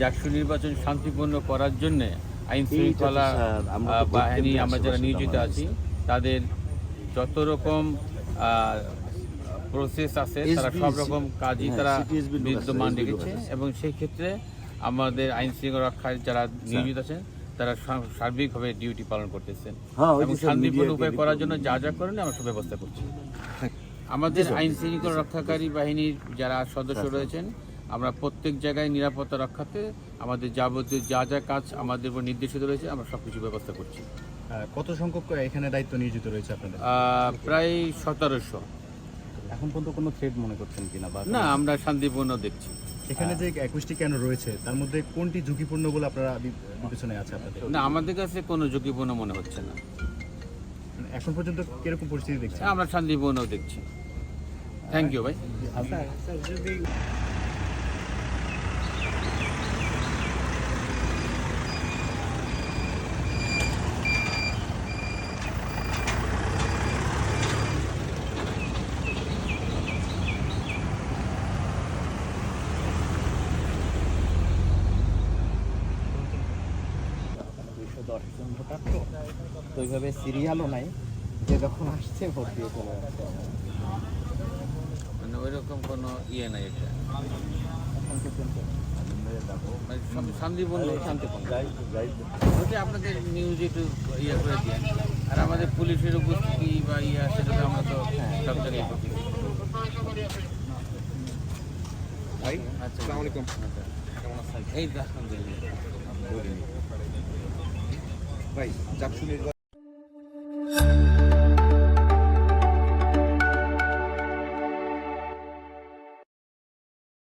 জাকসু নির্বাচন শান্তিপূর্ণ করার জন্য আইন শৃঙ্খলা বাহিনী আমরা যারা নিয়োজিত আছি তাদের যত রকম প্রসেস আছে তারা সব রকম কাজই হ্যাঁ, তারা বিদ্যমান রেখেছে। এবং সেই ক্ষেত্রে আমাদের আইন শৃঙ্খলা রক্ষায় যারা নিয়োজিত আছেন তারা সার্বিকভাবে ডিউটি পালন করতেছেন। হ্যাঁ, এবং শান্তিপূর্ণ উপায় করার জন্য যা যা করেন আমরা সব ব্যবস্থা করছি। আমাদের আইন শৃঙ্খলা রক্ষাকারী বাহিনীর যারা সদস্য রয়েছেন আমরা প্রত্যেক জায়গায় নিরাপত্তা রক্ষাতে আমাদের যাবতীয় যা যা কাজ আমাদের উপর নির্দেশিত রয়েছে আমরা সব কিছু ব্যবস্থা করছি। কত সংখ্যক এখানে দায়িত্ব নিয়োজিত রয়েছে আপনাদের? প্রায় সতেরোশো। এখন পর্যন্ত কোনো থ্রেড মনে করছেন কিনা বা না আমরা শান্তিপূর্ণ দেখছি। এখানে যে একুশটি কেন রয়েছে তার মধ্যে কোনটি ঝুঁকিপূর্ণ বলে আপনারা বিবেচনায় আছে আপনাদের? না আমাদের কাছে কোনো ঝুঁকিপূর্ণ মনে হচ্ছে না। মানে এখন পর্যন্ত কীরকম পরিস্থিতি দেখছেন? আমরা শান্তিপূর্ণ দেখছি। থ্যাংক ইউ ভাই। দুইশো দশ জন ভোটার তো তো ওইভাবে সিরিয়ালও নাই যে যখন আসছে ভোট দিয়ে চলে যাচ্ছে মানে ওইরকম কোনো ইয়ে নাই এটা? শান্তিপূর্ণ। শান্তিপূর্ণ ওটা আপনাদের নিউজ একটু ইয়ে করে দিন আর আমাদের পুলিশের উপস্থিতি বা ইয়া সেটা তো আমরা তো সব জায়গায় করছি ভাই আচ্ছা আসসালামু আলাইকুম। এই ভাই চাকসু নির্বাচন